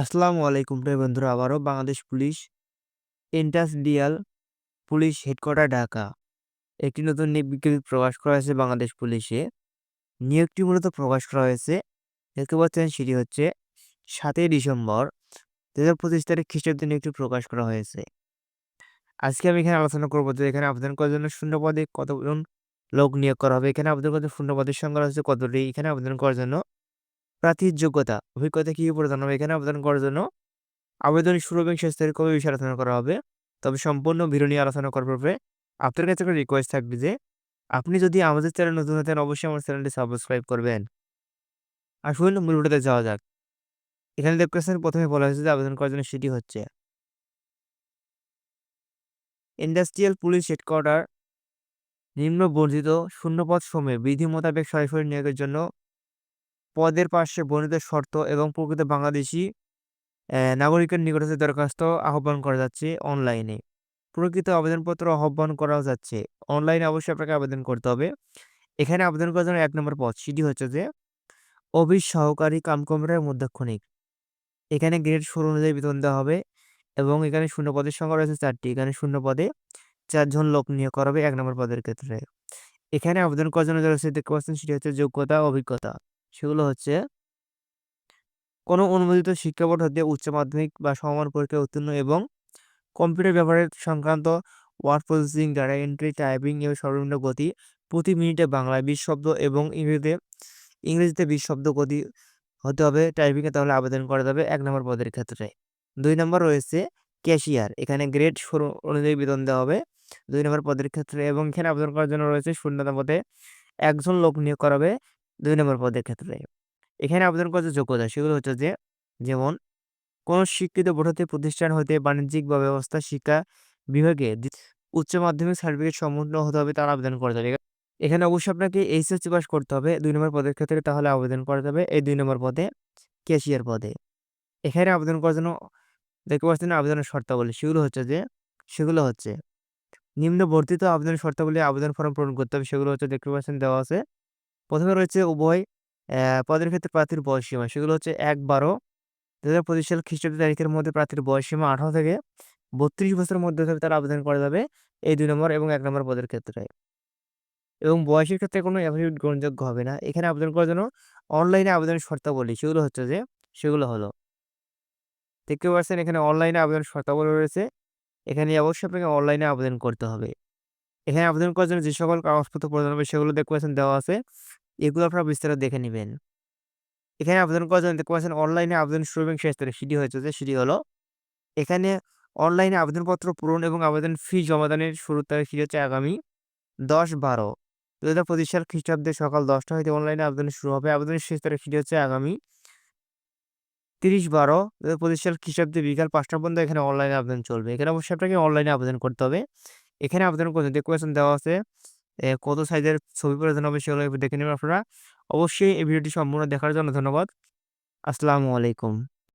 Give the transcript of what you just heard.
আসসালামু আলাইকুম প্রিয় বন্ধুরা, আবারও Bangladesh police industrial police headquarter Dhaka. একটি নতুন নিয়োগ বিজ্ঞপ্তি প্রকাশ করা হয়েছে বাংলাদেশ পুলিশে। নিয়োগটি মূলত প্রকাশ করা হয়েছে, দেখতে পাচ্ছেন সেটি হচ্ছে সাতই ডিসেম্বর দু হাজার পঁচিশ তারিখ খ্রিস্টাব্দে নিয়োগটি প্রকাশ করা হয়েছে। আজকে আমি এখানে আলোচনা করব যে এখানে আবেদন করার জন্য শূন্য পদে কতজন লোক নিয়োগ করা হবে, এখানে আবেদন করতে শূন্য পদের সংখ্যা হচ্ছে কতটি, এখানে আবেদন করার জন্য প্রার্থীর যোগ্যতা অভিজ্ঞতা কী প্রদান হবে? এখানে আবেদন করার জন্য আবেদন শুরু এবং শেষ তারিখ কবে বিষয়ে আলোচনা করা হবে? তবে সম্পূর্ণ ভিডিও নিয়ে আলোচনা করার পূর্বে আপনার কাছে একটা রিকোয়েস্ট থাকবে যে, আপনি যদি আমাদের চ্যানেল নতুন হতেন অবশ্যই আমার চ্যানেলটি সাবস্ক্রাইব করবেন। আসুন, মূল ভিডিওতে যাওয়া যাক। এখানে দেখতেছেন প্রথমে বলা হয়েছে যে আবেদন করার জন্য সেটি হচ্ছে ইন্ডাস্ট্রিয়াল পুলিশ হেডকোয়ার্টার নিম্ন বর্ধিত শূন্যপদ সময়ে বিধি মোতাবেক সরাসরি নিয়োগের জন্য পদের পাশে বর্ণিত শর্ত এবং প্রকৃত বাংলাদেশি নাগরিকের নিকট দরখাস্ত আহ্বান করা যাচ্ছে অনলাইনে। প্রকৃত আবেদনপত্র আহ্বান করাও যাচ্ছে। অনলাইনে অবশ্যই আপনাকে আবেদন করতে হবে। এখানে আবেদন করার জন্য এক নম্বর পদ সেটি হচ্ছে যে, অফিস সহকারী কাম কম্পিউটার মধ্যক্ষণিক। এখানে গ্রেড ষোলো অনুযায়ী বেতন দেওয়া হবে এবং এখানে শূন্য পদের সংখ্যা রয়েছে চারটি। এখানে শূন্য পদে চারজন লোক নিয়োগ করা হবে এক নম্বর পদের ক্ষেত্রে। এখানে আবেদন করার জন্য পাচ্ছেন সেটি হচ্ছে যোগ্যতা, অভিজ্ঞতা। সেগুলো হচ্ছে কোনো অনুমোদিত শিক্ষা বোর্ড হতে উচ্চ মাধ্যমিক বা সমমান পরীক্ষায় উত্তীর্ণ এবং কম্পিউটার ব্যবহারের সংক্রান্ত word processing, data entry, typing এর সর্বনিম্ন গতি প্রতি মিনিটে বাংলায় বিশ শব্দ এবং ইংরেজিতে ইংরেজিতে বিশ শব্দ গতি হতে হবে। টাইপিংয়ে তাহলে আবেদন করা যাবে এক নম্বর পদের ক্ষেত্রে। দুই নম্বর রয়েছে ক্যাশিয়ার, এখানে গ্রেড অনুযায়ী বেতন দেওয়া হবে। দুই নম্বর পদের ক্ষেত্রে এবং এখানে আবেদন করার জন্য রয়েছে শূন্যতা পদে একজন লোক নিয়োগ করা হবে। দুই নম্বর পদের ক্ষেত্রে। এখানে আবেদন করার যোগ্যতা, সেগুলো হচ্ছে যে, যেমন, কোনো স্বীকৃত বোর্ডতে প্রতিষ্ঠান হতে বাণিজ্যিক বা ব্যবস্থা, শিক্ষা বিভাগে উচ্চ মাধ্যমিক সার্টিফিকেট সম্পূর্ণ হতে হবে তার আবেদন করা যাবে এখানে অবশ্যই আপনাকে এইচএসসি পাস করতে হবে দুই নম্বর পদের ক্ষেত্রে, তাহলে আবেদন করা যাবে এই দুই নম্বর পদে ক্যাশিয়ার পদে। এখানে আবেদন করার জন্য, দেখতে পাচ্ছেন আবেদনের শর্তাবলী, সেগুলো হচ্ছে যে, সেগুলো হচ্ছে নিম্ন বর্ধিত আবেদনের শর্তাবলী আবেদন ফর্ম পূরণ করতে হবে, সেগুলো হচ্ছে দেখতে পাচ্ছেন দেওয়া আছে। প্রথমে রয়েছে উভয় পদের ক্ষেত্রে প্রার্থীর বয়সসীমা। সেগুলো হচ্ছে এক বারো দু হাজার পঁচিশ সাল খ্রিস্টাব্দ তারিখের মধ্যে প্রার্থীর বয়সসীমা আঠারো থেকে বত্রিশ বছরের মধ্যে তারা আবেদন করা যাবে এই দুই নম্বর এবং এক নম্বর পদের ক্ষেত্রে। এবং বয়সের ক্ষেত্রে কোনো অ্যাফিডেভিট গ্রহণযোগ্য হবে না। এখানে আবেদন করার জন্য অনলাইনে আবেদনের শর্তাবলী, সেগুলো হচ্ছে যে, সেগুলো হলো। দেখতে পাচ্ছেন এখানে অনলাইনে আবেদন শর্তাবলী রয়েছে। এখানে অবশ্যই আপনাকে অনলাইনে আবেদন করতে হবে। এখানে আবেদন করার জন্য যে সকল কাগজপত্র প্রদান হবে, সেগুলো দেখতে পাচ্ছেন দেওয়া আছে। এগুলো আপনারা বিস্তারিত দেখে নেবেন। এখানে আবেদন করার জন্য দেখতে পাচ্ছেন অনলাইনে আবেদন শুরু এবং শেষ তারিখ। সেটি হয়েছে সেটি হলো, এখানে অনলাইনে আবেদনপত্র পূরণ এবং আবেদন ফি জমাদানের শুরুর তারিখ সেটি হচ্ছে আগামী দশ বারো। দু হাজার পঁচিশ সাল খ্রিস্টাব্দে সকাল দশটা হইতে অনলাইনে আবেদন শুরু হবে। আবেদনের শেষ তারিখ সেটি হচ্ছে আগামী তিরিশ বারো। দু হাজার পঁচিশ সাল খ্রিস্টাব্দে বিকাল পাঁচটা পর্যন্ত এখানে অনলাইনে আবেদন চলবে। এখানে অবশ্যই আপনাকে অনলাইনে আবেদন করতে হবে। এখানে আবেদন করতে দেখতে পাচ্ছেন দেওয়া আছে কত সাইজের ছবি প্রয়োজন হবে সেগুলো দেখে নেবেন আপনারা। অবশ্যই এই ভিডিওটি সম্পূর্ণ দেখার জন্য ধন্যবাদ। আসসালামু আলাইকুম।